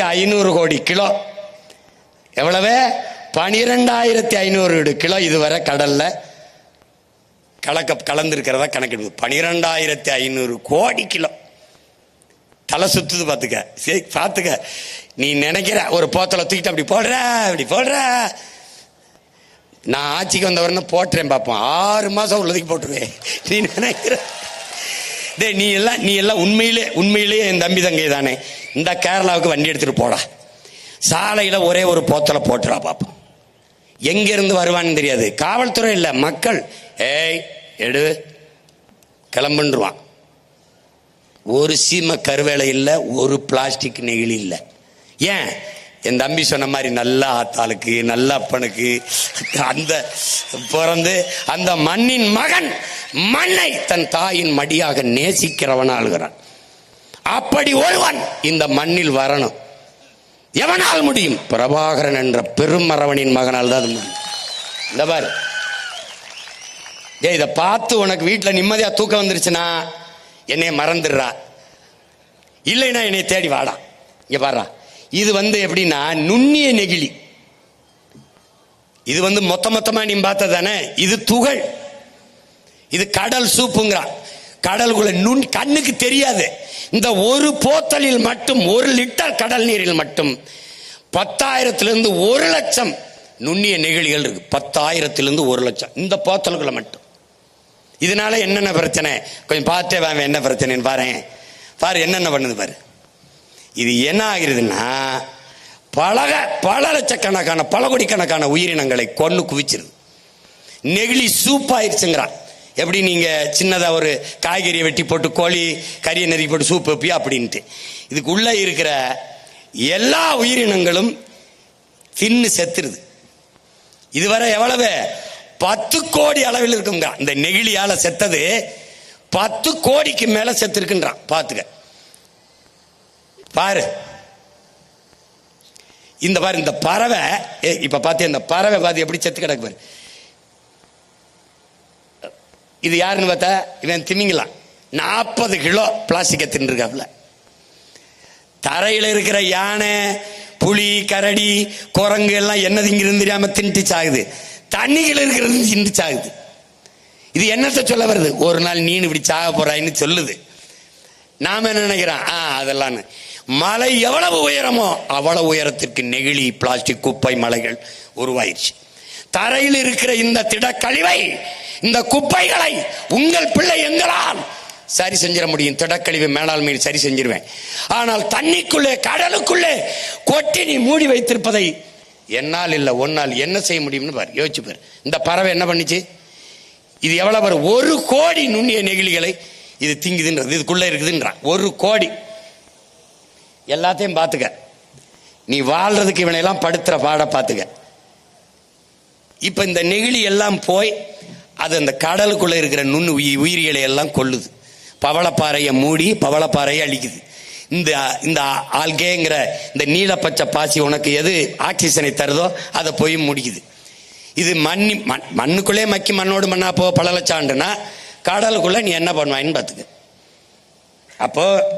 ஐநூறு கோடி கிலோ. எவ்வளவு? பனிரெண்டாயிரத்தி ஐநூறு கிலோ இதுவரை கடல்ல. கலக்க கலந்துருக்கிறதா கணக்கெடுப்பு. பனிரெண்டாயிரத்தி ஐநூறு கோடி கிலோ. தலை சுத்துது பார்த்துக்க. சரி பார்த்துக்க. நீ நினைக்கிற ஒரு போத்தலை தூக்கிட்டு அப்படி போடுற அப்படி போடுற. நான் ஆட்சிக்கு வந்தவரன்னு போட்டுறேன் பார்ப்போம் ஆறு மாதம் உள்ளதுக்கு போட்டுருவேன். நீ நினைக்கிற? டே நீ எல்லாம் நீ எல்லாம் உண்மையிலே உண்மையிலேயே என் தம்பி தங்கை தானே. இந்த கேரளாவுக்கு வண்டி எடுத்துகிட்டு போடா. சாலையில் ஒரே ஒரு போத்தலை போட்டுறா பார்ப்போம் எங்கேருந்து வருவான்னு தெரியாது. காவல்துறை இல்லை மக்கள். ஏய் எடு. கிளம்புன்றுவான். ஒரு சீம கருவேலை இல்லை ஒரு பிளாஸ்டிக் நெகிழி இல்லை. ஏன்? என் தம்பி சொன்ன மாதிரி நல்ல ஆத்தாளுக்கு நல்ல அப்பனுக்கு அந்த பிறந்து அந்த மண்ணின் மகன் மண்ணை தன் தாயின் மடியாக நேசிக்கிறவன் ஆளுகிறான். அப்படி ஒருவன் இந்த மண்ணில் வரணும். எவனால் முடியும்? பிரபாகரன் என்ற பெருமரவனின் மகனால் தான் முடியும். இந்த பாரு. ஏய் இதை பார்த்து உனக்கு வீட்டில் நிம்மதியாக தூக்கம் வந்துருச்சுன்னா என்னைய மறந்துடுறா. இல்லைன்னா என்னை தேடி வாடா. இங்கே பாடுறா இது வந்து எப்படின்னா நுண்ணிய நெகிழி. இது வந்து மொத்த மொத்தமா நீ பார்த்த தானே? இது துகள். இது கடல் சூப்புங்கிறான் கடலுக்குள்ள நுண் கண்ணுக்கு தெரியாது. இந்த ஒரு போத்தலில் மட்டும் ஒரு லிட்டர் கடல் நீரில் மட்டும் பத்தாயிரத்திலிருந்து ஒரு லட்சம் நுண்ணிய நெகிழிகள் இருக்கு. பத்தாயிரத்திலிருந்து ஒரு லட்சம். இந்த போத்தல்களை மட்டும். இதனால என்னென்ன பிரச்சனை? கொஞ்சம் பார்த்தே வாங்க என்ன பிரச்சனைன்னு பாரு பாரு என்னென்ன பண்ணுது பாரு. இது என்ன ஆகிருதுன்னா பலக பல லட்சக்கணக்கான பல கோடிக்கணக்கான உயிரினங்களை கொண்டு குவிச்சிருது. நெகிழி சூப்பாயிருச்சுங்கிறான் எப்படி நீங்கள் சின்னதாக ஒரு காய்கறியை வெட்டி போட்டு கோழி கறியை நறுக்கி போட்டு சூப் வைப்பியா அப்படின்ட்டு. இதுக்குள்ளே இருக்கிற எல்லா உயிரினங்களும் தின்னு செத்துருது. இதுவரை எவ்வளவு? பத்து கோடி அளவில் இருக்குங்க இந்த நெகிழியால் செத்தது பத்து கோடிக்கு மேலே செத்துருக்குன்றான். பார்த்துக்க பாரு. இந்த பாரு இந்த பறவை ஏ, இப்ப பார்த்து இந்த பறவை பார்த்து எப்படி செத்து கிடக்கு பாரு. இது யாருன்னு பார்த்தா இவன் திமிங்கலாம். நாற்பது கிலோ பிளாஸ்டிக்கை தின்னுருக்காப்ல தரையில இருக்கிற யானை புலி கரடி குரங்கு எல்லாம் என்னது இங்கிருந்து தெரியாம தின்ட்டு சாகுது. தண்ணிகள் இருக்கிறது தின்ட்டு சாகுது. இது என்னத்தை சொல்ல வருது? ஒரு நாள் நீனு இப்படி சாக போறாயின்னு சொல்லுது. நாம என்ன நினைக்கிறோம்? ஆ அதெல்லாம் மலை எவ்வளவு உயரமோ அவ்வளவு உயரத்திற்கு நெகிழி பிளாஸ்டிக் குப்பை மலைகள் உருவாயிருச்சு. தரையில் இருக்கிற இந்த திடக்கழிவை இந்த குப்பைகளை உங்கள் பிள்ளை எங்களால் சரி செஞ்சிட முடியும். திடக்கழிவு மேலாண்மை சரி செஞ்சிருவேன். ஆனால் தண்ணிக்குள்ளே கடலுக்குள்ளே கொட்டி நீ மூடி வைத்திருப்பதை என்னால் இல்லை ஒன்னால் என்ன செய்ய முடியும்னு பாரு யோசிச்சு பார். இந்த பறவை என்ன பண்ணுச்சு? இது எவ்வளவு ஒரு கோடி நுண்ணிய நெகிழிகளை இது திங்குதுன்றது இதுக்குள்ளே இருக்குதுன்றான். ஒரு கோடி. எல்லாத்தையும் பார்த்துக்க. நீ வாழ்றதுக்கு இவனையெல்லாம் படுத்துற பாட பார்த்துக்க. இப்போ இந்த நெகிழி எல்லாம் போய் அது அந்த கடலுக்குள்ள இருக்கிற நுண்ணு உயி- உயிரிகளை எல்லாம் கொல்லுது. பவளப்பாறையை மூடி பவளப்பாறையை அழிக்குது. இந்த இந்த ஆல்கேங்கிற இந்த நீலப்பச்சை பாசி உனக்கு எது ஆக்சிஜனை தருதோ அதை போய் முடிக்குது. இது மண்ணி மண் மண்ணுக்குள்ளே மக்கி மண்ணோடு மண்ணா போ பல லட்சம் ஆண்டுனா கடலுக்குள்ள நீ என்ன பண்ணுவாயின்னு பார்த்துக்க. அப்போ